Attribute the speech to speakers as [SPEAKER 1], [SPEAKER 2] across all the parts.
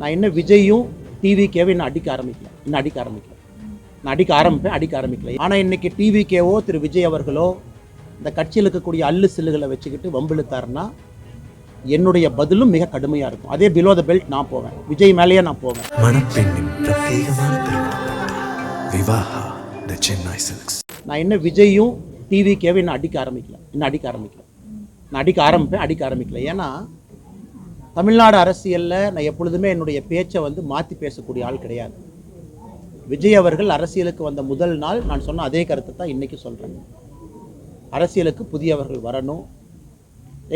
[SPEAKER 1] நான் என்ன விஜயும் டிவிகேவை இன்னும் அடிக்க ஆரம்பிக்கல. இன்னும் அடிக்க ஆரம்பிக்கல. நான் அடிக்க ஆரம்பிப்பேன் அடிக்க ஆரம்பிக்கல. ஆனால் இன்னைக்கு டிவிகேவோ திரு விஜய் அவர்களோ இந்த கட்சியில் இருக்கக்கூடிய அல்லு சில்லுகளை வச்சுக்கிட்டு வம்பிழுத்தாருன்னா என்னுடைய பதிலும் மிக கடுமையாக இருக்கும். அதே பிலோ த பெல்ட் நான் போவேன். விஜய் மேலேயே நான் போவேன். நான் என்ன விஜயும் டிவிகேவை இன்னும் அடிக்க ஆரம்பிக்கல. இன்னும் அடிக்க ஆரம்பிக்கல. நான் அடிக்க ஆரம்பிப்பேன் அடிக்க ஆரம்பிக்கல. ஏன்னா தமிழ்நாடு அரசியலில் நான் எப்பொழுதுமே என்னுடைய பேச்சை வந்து மாற்றி பேசக்கூடிய ஆள் கிடையாது. விஜய் அவர்கள் அரசியலுக்கு வந்த முதல் நாள் நான் சொன்ன அதே கருத்தை தான் இன்றைக்கி சொல்கிறேன் அரசியலுக்கு புதியவர்கள் வரணும்.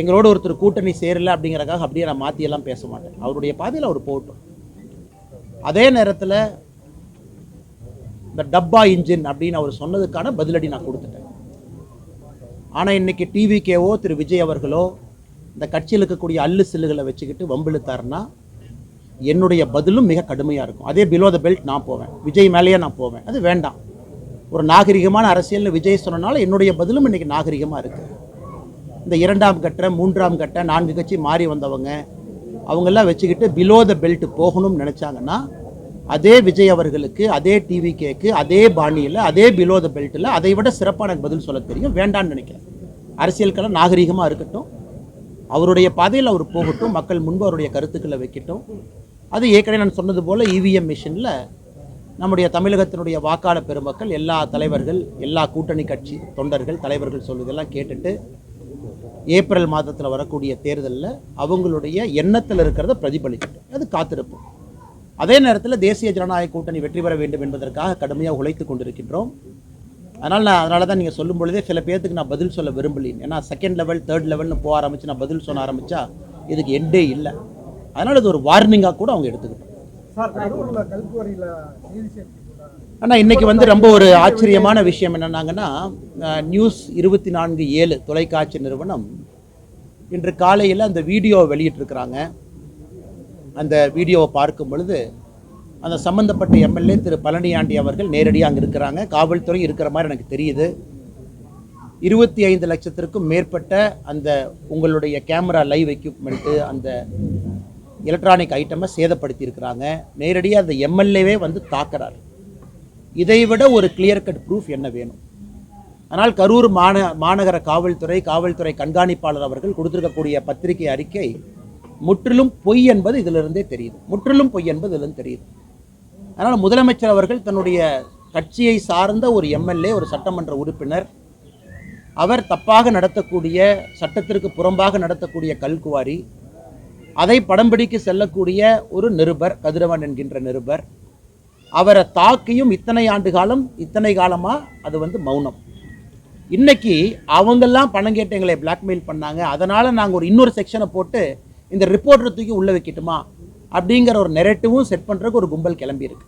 [SPEAKER 1] எங்களோட ஒருத்தர் கூட்டணி சேரலை அப்படிங்கிறக்காக அப்படியே நான் மாற்றியெல்லாம் பேச மாட்டேன். அவருடைய பாதையில் அவர் போட்டோம் அதே நேரத்தில் இந்த டப்பா இன்ஜின் அப்படின்னு அவர் சொன்னதுக்கான பதிலடி நான் கொடுத்துட்டேன். ஆனால் இன்றைக்கி டிவிகேவோ திரு விஜய் அவர்களோ இந்த கட்சியில் இருக்கக்கூடிய அல்லு சில்லுகளை வச்சுக்கிட்டு வம்பிழுத்தாருன்னா என்னுடைய பதிலும் மிக கடுமையாக இருக்கும். அதே பிலோ த பெல்ட் நான் போவேன். விஜய் மேலேயே நான் போவேன். அது வேண்டாம். ஒரு நாகரிகமான அரசியலில் விஜய் சொன்னனால என்னுடைய பதிலும் இன்றைக்கி நாகரிகமாக இருக்குது இந்த இரண்டாம் கட்ட மூன்றாம் கட்ட நான்கு கட்சி மாறி வந்தவங்க அவங்கெல்லாம் வச்சுக்கிட்டு பிலோ த பெல்ட் போகணும்னு நினச்சாங்கன்னா அதே விஜய் அவர்களுக்கு அதே டிவி கேக்கு அதே பாணியில் அதே பிலோ த பெல்ட்டில் அதை விட சிறப்பாக எனக்கு பதில் சொல்ல தெரியும். வேண்டான்னு நினைக்கிறேன். அரசியலுக்கெல்லாம் நாகரிகமாக இருக்கட்டும். அவருடைய பாதையில் அவர் போகட்டும் மக்கள் முன்பு அவருடைய கருத்துக்களை வைக்கட்டும். அது ஏற்கனவே நான் சொன்னது போல் இவிஎம் மிஷினில் நம்முடைய தமிழகத்தினுடைய வாக்காளர் பெருமக்கள் எல்லா தலைவர்கள் எல்லா கூட்டணி கட்சி தொண்டர்கள் தலைவர்கள் சொல்வதெல்லாம் கேட்டுட்டு ஏப்ரல் மாதத்தில் வரக்கூடிய தேர்தலில் அவங்களுடைய எண்ணத்தில் இருக்கிறத பிரதிபலிக்கட்டும். அது காத்திருப்போம் அதே நேரத்தில் தேசிய ஜனநாயக கூட்டணி வெற்றி பெற வேண்டும் என்பதற்காக கடுமையாக உழைத்து கொண்டிருக்கின்றோம். அதனால் நான் அதனால தான் நீங்கள் சொல்லும் பொழுதே சில பேர்த்துக்கு நான் பதில் சொல்ல விரும்பலேன் ஏன்னா செகண்ட் லெவல் தேர்ட் லெவல்னு போக ஆரம்பித்து நான் பதில் சொல்ல ஆரம்பித்தா இதுக்கு எண்டே இல்லை. அதனால் இது ஒரு வார்னிங்காக கூட அவங்க எடுத்துக்கிட்டோம் ஆனால் இன்னைக்கு வந்து ரொம்ப ஒரு ஆச்சரியமான விஷயம் என்னன்னாங்கன்னா நியூஸ் இருபத்தி நான்கு ஏழு தொலைக்காட்சி நிறுவனம் இன்று காலையில் அந்த வீடியோ வெளியிட்டிருக்கிறாங்க. அந்த வீடியோவை பார்க்கும் பொழுது அந்த சம்பந்தப்பட்ட எம்எல்ஏ திரு பழனியாண்டி அவர்கள் நேரடியாக அங்கே இருக்கிறாங்க. காவல்துறை இருக்கிற மாதிரி எனக்கு தெரியுது. இருபத்தி ஐந்து லட்சத்திற்கும் மேற்பட்ட அந்த உங்களுடைய கேமரா லைவ் எக்யூப்மெண்ட்டு அந்த எலக்ட்ரானிக் ஐட்டமை சேதப்படுத்தியிருக்கிறாங்க. நேரடியாக அந்த எம்எல்ஏவே வந்து தாக்குறாரு. இதை விட ஒரு கிளியர் கட் ப்ரூஃப் என்ன வேணும்? ஆனால் கரூர் மாந மாநகர காவல்துறை காவல்துறை கண்காணிப்பாளர் அவர்கள் கொடுத்திருக்கக்கூடிய பத்திரிகை அறிக்கை முற்றிலும் பொய் என்பது இதிலிருந்தே தெரியுது. முற்றிலும் பொய் என்பது இதிலிருந்து தெரியுது. அதனால் முதலமைச்சர் அவர்கள் தன்னுடைய கட்சியை சார்ந்த ஒரு எம்எல்ஏ ஒரு சட்டமன்ற உறுப்பினர் அவர் தப்பாக நடத்தக்கூடிய சட்டத்திற்கு புறம்பாக நடத்தக்கூடிய கல்குவாரி அதை படம் பிடிக்க செல்லக்கூடிய ஒரு நிருபர் கதிரவன் என்கின்ற நிருபர் அவரை தாக்கியும் இத்தனை ஆண்டு காலம் இத்தனை காலமாக அது வந்து மௌனம். இன்னைக்கு அவங்கெல்லாம் பணம் கேட்டு எங்களை பிளாக்மெயில் பண்ணாங்க. அதனால் நாங்கள் ஒரு இன்னொரு செக்ஷனை போட்டு இந்த ரிப்போர்ட்டரை தூக்கி உள்ளே வைக்கட்டுமா? அப்படிங்கிற ஒரு நெரட்டிவும் செட் பண்ணுறதுக்கு ஒரு கும்பல் கிளம்பியிருக்கு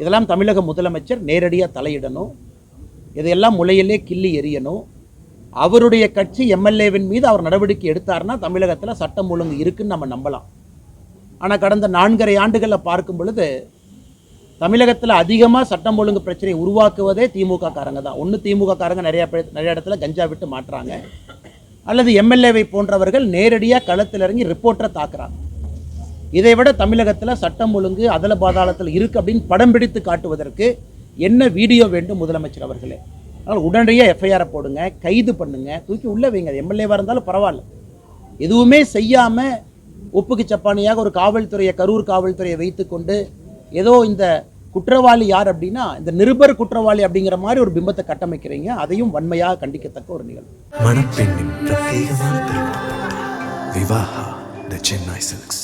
[SPEAKER 1] இதெல்லாம் தமிழக முதலமைச்சர் நேரடியாக தலையிடணும். இதையெல்லாம் முளையிலே கிள்ளி எரியணும் அவருடைய கட்சி எம்எல்ஏவின் மீது அவர் நடவடிக்கை எடுத்தாருன்னா தமிழகத்தில் சட்டம் ஒழுங்கு இருக்குன்னு நம்ம நம்பலாம். ஆனால் கடந்த நான்கரை ஆண்டுகளில் பார்க்கும் பொழுது தமிழகத்தில் அதிகமாக சட்டம் ஒழுங்கு பிரச்சனையை உருவாக்குவதே திமுக காரங்க தான். ஒன்று திமுக காரங்க நிறையா நிறைய இடத்துல கஞ்சா விட்டு மாட்டுறாங்க. அல்லது எம்எல்ஏவை போன்றவர்கள் நேரடியாக களத்தில் இறங்கி ரிப்போர்ட்டரை தாக்குறாங்க. இதை விட தமிழகத்தில் சட்டம் ஒழுங்கு அதல பாதாளத்தில் இருக்குது அப்படின்னு படம் பிடித்து காட்டுவதற்கு என்ன வீடியோ வேண்டும் முதலமைச்சர் அவர்களே? அதனால் உடனடியாக எஃப்ஐஆரை போடுங்க கைது பண்ணுங்க தூக்கி உள்ளே வைங்க. எம்எல்ஏவாக இருந்தாலும் பரவாயில்ல. எதுவுமே செய்யாமல் ஒப்புக்கு சப்பானியாக ஒரு காவல்துறையை கரூர் காவல்துறையை வைத்துக்கொண்டு ஏதோ இந்த குற்றவாளி யார் அப்படின்னா இந்த நிருபர் குற்றவாளி அப்படிங்கிற மாதிரி ஒரு பிம்பத்தை கட்டமைக்கிறீங்க. அதையும் வன்மையாக கண்டிக்கத்தக்க ஒரு நிகழ்வு.
[SPEAKER 2] மணப்பெண்ணின் பிரத்யேகமான விவாஹா த சென்னை சில்க்ஸ்